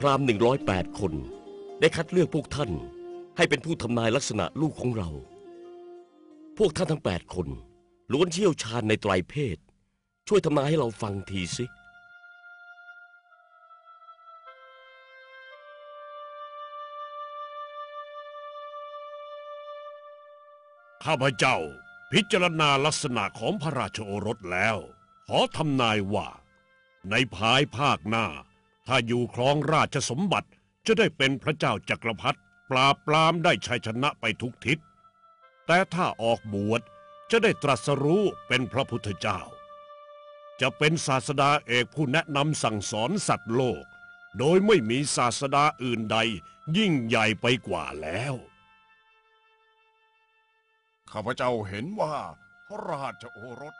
พราหมณ์หนึ่งร้อยแปดคน ได้คัดเลือกพวกท่านให้เป็นผู้ทำนายลักษณะลูกของเรา พวกท่านทั้งแปดคน ล้วนเชี่ยวชาญในไตรเพศ ช่วยทำนายให้เราฟังทีสิข้าพเจ้าพิจารณาลักษณะของพระราชโอรสแล้ว ขอทำนายว่า ในภายภาคหน้า ถ้าอยู่ครองราชสมบัติจะได้เป็นพระเจ้าจักรพรรดิปราบปรามได้ชัยชนะไปทุกทิศ แต่ถ้าออกบวชจะได้ตรัสรู้เป็นพระพุทธเจ้า จะเป็นศาสดาเอกผู้แนะนำสั่งสอนสัตว์โลก โดยไม่มีศาสดาอื่นใดยิ่งใหญ่ไปกว่าแล้ว ข้าพเจ้าเห็นว่าพระราชโอรส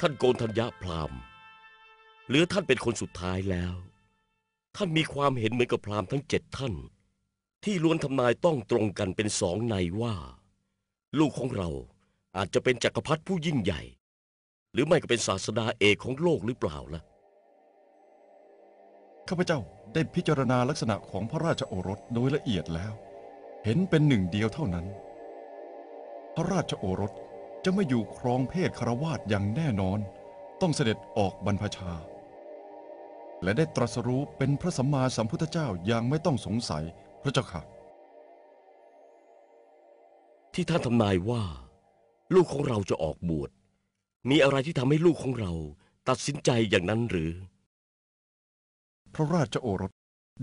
ท่านโกนธัญญาพราหมณ์เหลือท่านเป็นคนสุดท้ายแล้ว ท่านมีความเห็นเหมือนกับพราหมณ์ทั้งเจ็ดท่าน ที่ล้วนทำนายต้องตรงกันเป็นสองในว่า ลูกของเราอาจจะเป็นจักรพรรดิผู้ยิ่งใหญ่ หรือไม่ก็เป็นศาสดาเอกของโลกหรือเปล่าล่ะข้าพเจ้าได้พิจารณาลักษณะของพระราชโอรสโดยละเอียดแล้ว เห็นเป็นหนึ่งเดียวเท่านั้น พระราชโอรส จะไม่อยู่ครองเพศคารวาสอย่างแน่นอน ต้องเสด็จออกบรรพชา และได้ตรัสรู้เป็นพระสัมมาสัมพุทธเจ้าอย่างไม่ต้องสงสัยพระเจ้าค่ะ ที่ท่านทำนายว่า ลูกของเราจะออกบวชมีอะไรที่ทำให้ลูกของเราตัดสินใจอย่างนั้นหรือ พระราชโอรส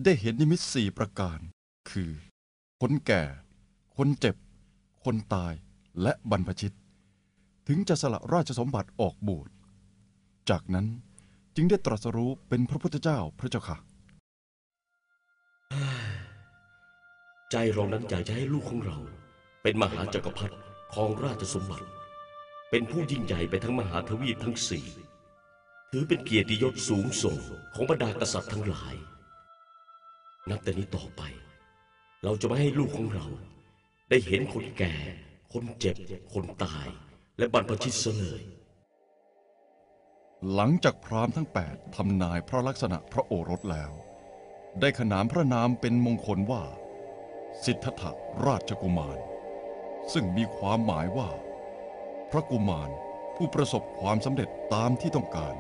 ได้เห็นนิมิตสี่ประการ คือ คนแก่ คนเจ็บ คนตายและบรรพชิต ถึงจะสละราชสมบัติออกบวชจากนั้นจึงได้ตรัสรู้เป็นพระพุทธเจ้าพระเจ้าค่ะ ใจเรานั้นอยากจะให้ลูกของเรา เป็นมหาจักรพรรดิของราชสมบัติ เป็นผู้ยิ่งใหญ่ไปทั้งมหาทวีปทั้งสี่ถือเป็นเกียรติยศสูงส่งของบรรดากษัตริย์ทั้งหลาย นับแต่นี้ต่อไป เราจะไม่ให้ลูกของเรา ได้เห็นคนแก่ คนเจ็บ คนตาย และบรรพชิตเสยเลย หลังจากพราหมณ์ทั้งแปดทำนายพระลักษณะพระโอรสแล้ว ได้ขนานพระนามเป็นมงคลว่า สิทธัตถราชกุมาร ซึ่งมีความหมายว่า พระกุมารผู้ประสบความสำเร็จตามที่ต้องการ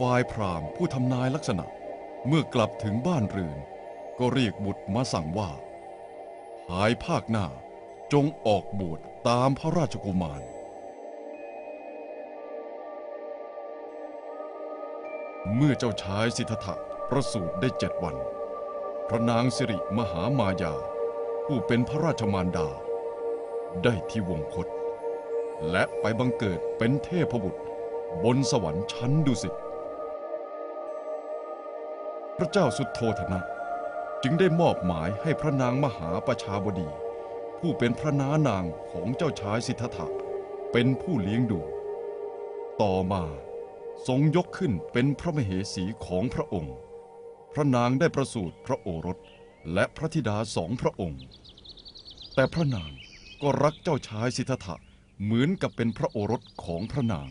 ฝ่ายพราหมณ์ผู้ทำนายลักษณะเมื่อกลับถึงบ้านเรือน ก็เรียกบุตรมาสั่งว่า ภายภาคหน้าจงออกบวช ตามพระราชกุมาร เมื่อเจ้าชายสิทธัตถะประสูติได้เจ็ดวัน พระนางสิริมหามายา ผู้เป็นพระราชมารดา ได้ที่วงคต และไปบังเกิดเป็นเทพบุตร บนสวรรค์ชั้นดุสิตพระเจ้าสุดโทธนะ จึงได้มอบหมายให้พระนางมหาประชาบดี ผู้เป็นพระน้านางของเจ้าชายสิทธัตถะเป็นผู้เลี้ยงดู ต่อมาทรงยกขึ้นเป็นพระมเหสีของพระองค์ พระนางได้ประสูติพระโอรสและพระธิดาสองพระองค์ แต่พระนางก็รักเจ้าชายสิทธัตถะเหมือนกับเป็นพระโอรสของพระนาง